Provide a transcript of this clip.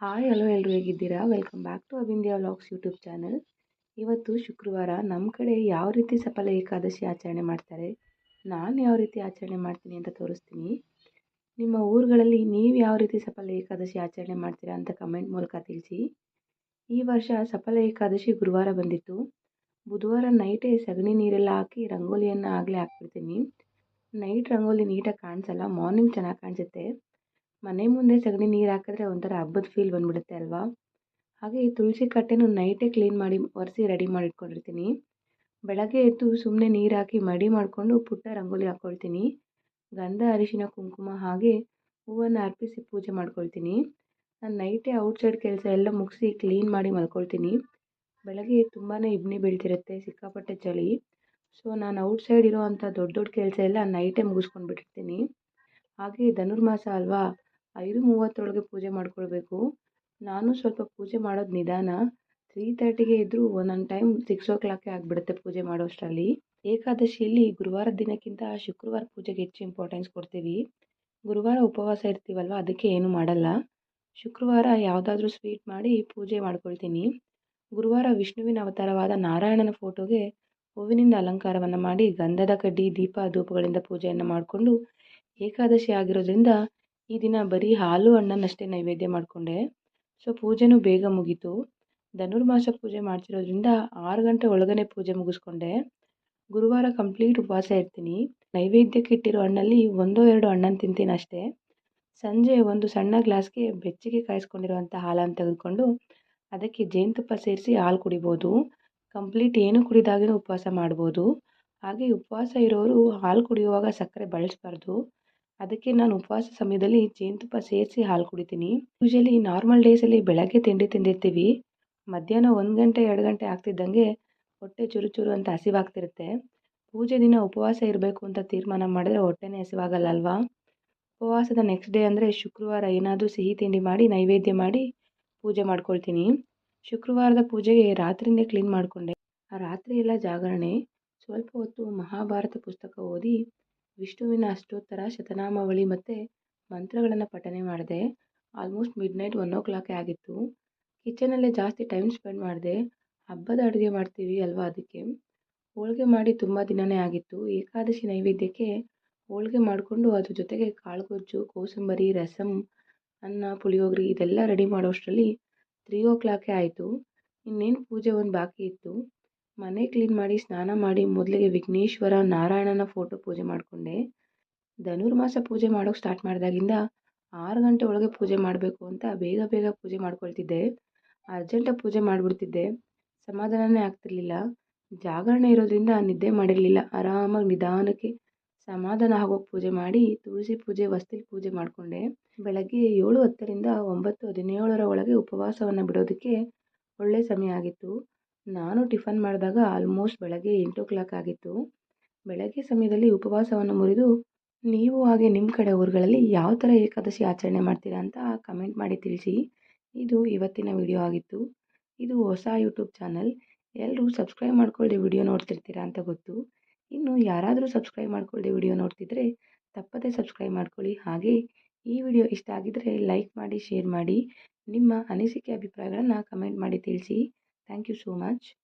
Hi hello ಎಲ್ಲರೂ ಹೇಗಿದ್ದೀರಾ? Welcome back to Avindya vlogs YouTube channel ಇವತ್ತು ಶುಕ್ರವಾರ ನಮ್ಮ ಕಡೆ ಯಾವ ರೀತಿ ಸಫಲ ಏಕಾದಶಿ ಆಚರಣೆ ಮಾಡ್ತಾರೆ? ನಾನು ಯಾವ ರೀತಿ ಆಚರಣೆ ಮಾಡ್ತೀನಿ ಅಂತ ತೋರಿಸ್ತೀನಿ. ನಿಮ್ಮ ಊರುಗಳಲ್ಲಿ ನೀವು ಯಾವ ರೀತಿ ಸಫಲ ಏಕಾದಶಿ ಆಚರಣೆ ಮಾಡ್ತೀರಾ ಅಂತ ಕಮೆಂಟ್ ಮೂಲಕ ತಿಳಿಸಿ. ಈ ವರ್ಷ ಸಫಲ ಏಕಾದಶಿ ಗುರುವಾರ ಬಂದಿತ್ತು. ಬುಧವಾರ ನೈಟೇ ಸಗಣಿ ನೀರೆಲ್ಲ ಹಾಕಿ ರಂಗೋಲಿಯನ್ನು ಆಗಲೇ ಹಾಕ್ಬಿಡ್ತೀನಿ. ನೈಟ್ ರಂಗೋಲಿ ನೀಟಾಗಿ ಕಾಣಿಸಲ್ಲ ಮಾರ್ನಿಂಗ್ ಚೆನ್ನಾಗಿ ಕಾಣಿಸುತ್ತೆ. ಮನೆ ಮುಂದೆ ಸಗಣಿ ನೀರು ಹಾಕಿದ್ರೆ ಒಂಥರ ಹಬ್ಬದ ಫೀಲ್ ಬಂದ್ಬಿಡುತ್ತೆ ಅಲ್ವಾ? ಹಾಗೆ ಈ ತುಳಸಿ ಕಟ್ಟೆನೂ ನೈಟೇ ಕ್ಲೀನ್ ಮಾಡಿ ಒರೆಸಿ ರೆಡಿ ಮಾಡಿ ಇಟ್ಕೊಂಡಿರ್ತೀನಿ ಬೆಳಗ್ಗೆ ಎದ್ದು ಸುಮ್ಮನೆ ನೀರು ಹಾಕಿ ಮಡಿ ಮಾಡಿಕೊಂಡು ಪುಟ್ಟ ರಂಗೋಲಿ ಹಾಕ್ಕೊಳ್ತೀನಿ ಗಂಧ, ಅರಿಶಿನ, ಕುಂಕುಮ ಹಾಗೆ ಹೂವನ್ನು ಅರ್ಪಿಸಿ ಪೂಜೆ ಮಾಡ್ಕೊಳ್ತೀನಿ. ನಾನು ನೈಟೇ ಔಟ್ಸೈಡ್ ಕೆಲಸ ಎಲ್ಲ ಮುಗಿಸಿ ಕ್ಲೀನ್ ಮಾಡಿ ಮಲ್ಕೊಳ್ತೀನಿ. ಬೆಳಗ್ಗೆ ತುಂಬಾ ಇಬ್ನಿ ಬೀಳ್ತಿರುತ್ತೆ, ಸಿಕ್ಕಾಪಟ್ಟೆ ಚಳಿ. ಸೊ ನಾನು ಔಟ್ಸೈಡ್ ಇರೋ ಅಂಥ ದೊಡ್ಡ ದೊಡ್ಡ ಕೆಲಸ ಎಲ್ಲ ನೈಟೇ ಮುಗಿಸ್ಕೊಂಡು ಬಿಟ್ಟಿರ್ತೀನಿ ಹಾಗೆ ಧನುರ್ಮಾಸ ಅಲ್ವಾ? ಐದು ಮೂವತ್ತರೊಳಗೆ ಪೂಜೆ ಮಾಡ್ಕೊಳ್ಬೇಕು. ನಾನು ಸ್ವಲ್ಪ ಪೂಜೆ ಮಾಡೋದು ನಿಧಾನ. ತ್ರೀ ತರ್ಟಿಗೆ ಇದ್ದರೂ ಒಂದೊಂದು ಟೈಮ್ ಸಿಕ್ಸ್ ಓ ಕ್ಲಾಕೇ ಆಗಿಬಿಡುತ್ತೆ ಪೂಜೆ ಮಾಡೋಷ್ಟರಲ್ಲಿ. ಏಕಾದಶಿಯಲ್ಲಿ ಗುರುವಾರ ದಿನಕ್ಕಿಂತ ಶುಕ್ರವಾರ ಪೂಜೆಗೆ ಹೆಚ್ಚು ಇಂಪಾರ್ಟೆನ್ಸ್ ಕೊಡ್ತೀವಿ. ಗುರುವಾರ ಉಪವಾಸ ಇರ್ತೀವಲ್ವ, ಅದಕ್ಕೆ ಏನೂ ಮಾಡಲ್ಲ. ಶುಕ್ರವಾರ ಯಾವುದಾದ್ರೂ ಸ್ವೀಟ್ ಮಾಡಿ ಪೂಜೆ ಮಾಡ್ಕೊಳ್ತೀನಿ. ಗುರುವಾರ ವಿಷ್ಣುವಿನ ಅವತಾರವಾದ ನಾರಾಯಣನ ಫೋಟೋಗೆ ಹೂವಿನಿಂದ ಅಲಂಕಾರವನ್ನು ಮಾಡಿ ಗಂಧದ ಕಡ್ಡಿ, ದೀಪ, ಧೂಪಗಳಿಂದ ಪೂಜೆಯನ್ನು ಮಾಡಿಕೊಂಡು ಏಕಾದಶಿ ಆಗಿರೋದ್ರಿಂದ ಈ ದಿನ ಬರೀ ಹಾಲು ಹಣ್ಣನ್ನಷ್ಟೇ ನೈವೇದ್ಯ ಮಾಡಿಕೊಂಡೆ. ಸೊ, ಪೂಜೆನೂ ಬೇಗ ಮುಗೀತು. ಧನುರ್ಮಾಸ ಪೂಜೆ ಮಾಡ್ತಿರೋದ್ರಿಂದ ಆರು ಗಂಟೆ ಒಳಗನೆ ಪೂಜೆ ಮುಗಿಸ್ಕೊಂಡೆ. ಗುರುವಾರ ಕಂಪ್ಲೀಟ್ ಉಪವಾಸ ಇರ್ತೀನಿ. ನೈವೇದ್ಯಕ್ಕೆ ಇಟ್ಟಿರೋ ಹಣ್ಣಲ್ಲಿ ಒಂದೋ ಎರಡು ಹಣ್ಣನ್ನು ತಿಂತೀನಿ ಅಷ್ಟೇ. ಸಂಜೆ ಒಂದು ಸಣ್ಣ ಗ್ಲಾಸ್ಗೆ ಬೆಚ್ಚಗೆ ಕಾಯಿಸ್ಕೊಂಡಿರುವಂಥ ಹಾಲನ್ನು ತೆಗೆದುಕೊಂಡು ಅದಕ್ಕೆ ಜೇನುತುಪ್ಪ ಸೇರಿಸಿ ಹಾಲು ಕುಡಿಬೋದು. ಕಂಪ್ಲೀಟ್ ಏನು ಕುಡಿದಾಗಲೂ ಉಪವಾಸ ಮಾಡ್ಬೋದು. ಹಾಗೆ ಉಪವಾಸ ಇರೋರು ಹಾಲು ಕುಡಿಯುವಾಗ ಸಕ್ಕರೆ ಬಳಸಬಾರ್ದು. ಅದಕ್ಕೆ ನಾನು ಉಪವಾಸ ಸಮಯದಲ್ಲಿ ಜೇನುತುಪ್ಪ ಸೇರಿಸಿ ಹಾಲು ಕುಡಿತೀನಿ. ಯೂಶಲಿ ನಾರ್ಮಲ್ ಡೇಸಲ್ಲಿ ಬೆಳಗ್ಗೆ ತಿಂಡಿ ತಿಂದಿರ್ತೀವಿ. ಮಧ್ಯಾಹ್ನ ಒಂದು ಗಂಟೆ, ಎರಡು ಗಂಟೆ ಆಗ್ತಿದ್ದಂಗೆ ಹೊಟ್ಟೆ ಚುರು ಚುರು ಅಂತ ಹಸಿವಾಗ್ತಿರುತ್ತೆ. ಪೂಜೆ ದಿನ ಉಪವಾಸ ಇರಬೇಕು ಅಂತ ತೀರ್ಮಾನ ಮಾಡಿದ್ರೆ ಹೊಟ್ಟೆನೇ ಹಸಿವಾಗಲ್ಲ ಅಲ್ವಾ? ಉಪವಾಸದ ನೆಕ್ಸ್ಟ್ ಡೇ ಅಂದರೆ ಶುಕ್ರವಾರ ಏನಾದರೂ ಸಿಹಿ ತಿಂಡಿ ಮಾಡಿ, ನೈವೇದ್ಯ ಮಾಡಿ ಪೂಜೆ ಮಾಡ್ಕೊಳ್ತೀನಿ. ಶುಕ್ರವಾರದ ಪೂಜೆಗೆ ರಾತ್ರಿನೇ ಕ್ಲೀನ್ ಮಾಡಿಕೊಂಡೆ. ಆ ರಾತ್ರಿ ಎಲ್ಲ ಜಾಗರಣೆ. ಸ್ವಲ್ಪ ಹೊತ್ತು ಮಹಾಭಾರತ ಪುಸ್ತಕ ಓದಿ ವಿಷ್ಣುವಿನ ಅಷ್ಟೋತ್ತರ, ಶತನಾಮಾವಳಿ ಮತ್ತು ಮಂತ್ರಗಳನ್ನು ಪಠನೆ ಮಾಡಿದೆ. ಆಲ್ಮೋಸ್ಟ್ ಮಿಡ್ ನೈಟ್ ಒನ್ ಓ ಕ್ಲಾಕೇ ಆಗಿತ್ತು ಕಿಚನಲ್ಲೇ ಜಾಸ್ತಿ ಟೈಮ್ ಸ್ಪೆಂಡ್ ಮಾಡಿದೆ. ಹಬ್ಬದ ಅಡುಗೆ ಮಾಡ್ತೀವಿ ಅಲ್ವಾ ಅದಕ್ಕೆ? ಹೋಳಿಗೆ ಮಾಡಿ ತುಂಬ ದಿನವೇ ಆಗಿತ್ತು. ಏಕಾದಶಿ ನೈವೇದ್ಯಕ್ಕೆ ಹೋಳಿಗೆ ಮಾಡಿಕೊಂಡು ಅದ್ರ ಜೊತೆಗೆ ಕಾಳುಗೊಜ್ಜು, ಕೋಸಂಬರಿ ರಸಮ್ ಅನ್ನ, ಪುಳಿಯೋಗರೆ ಇದೆಲ್ಲ ರೆಡಿ ಮಾಡೋಷ್ಟರಲ್ಲಿ ತ್ರೀ ಓ ಕ್ಲಾಕೇ ಆಯಿತು. ಇನ್ನೇನು ಪೂಜೆ ಒಂದು ಬಾಕಿ ಇತ್ತು. ಮನೆ ಕ್ಲೀನ್ ಮಾಡಿ ಸ್ನಾನ ಮಾಡಿ ಮೊದಲಿಗೆ ವಿಘ್ನೇಶ್ವರ ನಾರಾಯಣನ ಫೋಟೋ ಪೂಜೆ ಮಾಡಿಕೊಂಡೆ. ಧನುರ್ಮಾಸ ಪೂಜೆ ಮಾಡೋಕ್ಕೆ ಸ್ಟಾರ್ಟ್ ಮಾಡಿದಾಗಿಂದ ಆರು ಗಂಟೆ ಒಳಗೆ ಪೂಜೆ ಮಾಡಬೇಕು ಅಂತ ಬೇಗ ಬೇಗ ಪೂಜೆ ಮಾಡ್ಕೊಳ್ತಿದ್ದೆ. ಅರ್ಜೆಂಟಾಗಿ ಪೂಜೆ ಮಾಡಿಬಿಡ್ತಿದ್ದೆ. ಸಮಾಧಾನನೇ ಆಗ್ತಿರ್ಲಿಲ್ಲ. ಜಾಗರಣೆ ಇರೋದ್ರಿಂದ ನಿದ್ದೆ ಮಾಡಿರಲಿಲ್ಲ. ಆರಾಮಾಗಿ ನಿಧಾನಕ್ಕೆ ಸಮಾಧಾನ ಆಗೋಗಿ ಪೂಜೆ ಮಾಡಿ ತುಳಸಿ ಪೂಜೆ, ವಸ್ತಿಲಿ ಪೂಜೆ ಮಾಡಿಕೊಂಡೆ. ಬೆಳಗ್ಗೆ ಏಳು ಹತ್ತರಿಂದ ಒಂಬತ್ತು ಹದಿನೇಳರ ಒಳಗೆ ಉಪವಾಸವನ್ನು ಬಿಡೋದಕ್ಕೆ ಒಳ್ಳೆಯ ಸಮಯ ಆಗಿತ್ತು. ನಾನು ಟಿಫನ್ ಮಾಡಿದಾಗ ಆಲ್ಮೋಸ್ಟ್ ಬೆಳಗ್ಗೆ ಎಂಟು ಕ್ಲಾಕ್ ಆಗಿತ್ತು. ಬೆಳಗ್ಗೆ ಸಮಯದಲ್ಲಿ ಉಪವಾಸವನ್ನು ಮುರಿದು, ನೀವು ಹಾಗೆ ನಿಮ್ಮ ಕಡೆ ಊರುಗಳಲ್ಲಿ ಯಾವ ಥರ ಏಕಾದಶಿ ಆಚರಣೆ ಮಾಡ್ತೀರಾ ಅಂತ ಕಮೆಂಟ್ ಮಾಡಿ ತಿಳಿಸಿ. ಇದು ಇವತ್ತಿನ ವಿಡಿಯೋ ಆಗಿತ್ತು. ಇದು ಹೊಸ ಯೂಟ್ಯೂಬ್ ಚಾನಲ್ ಎಲ್ಲರೂ ಸಬ್ಸ್ಕ್ರೈಬ್ ಮಾಡ್ಕೊಳ್ಳಿ ವಿಡಿಯೋ ನೋಡ್ತಿರ್ತೀರಾ ಅಂತ ಗೊತ್ತು. ಇನ್ನು ಯಾರಾದರೂ ಸಬ್ಸ್ಕ್ರೈಬ್ ಮಾಡ್ಕೊಳ್ಳಿ ವಿಡಿಯೋ ನೋಡ್ತಿದ್ರೆ ತಪ್ಪದೇ ಸಬ್ಸ್ಕ್ರೈಬ್ ಮಾಡ್ಕೊಳ್ಳಿ. ಹಾಗೆ ಈ ವಿಡಿಯೋ ಇಷ್ಟ ಆಗಿದ್ದರೆ ಲೈಕ್ ಮಾಡಿ ಶೇರ್ ಮಾಡಿ. ನಿಮ್ಮ ಅನಿಸಿಕೆ, ಅಭಿಪ್ರಾಯಗಳನ್ನು ಕಮೆಂಟ್ ಮಾಡಿ ತಿಳಿಸಿ. Thank you so much.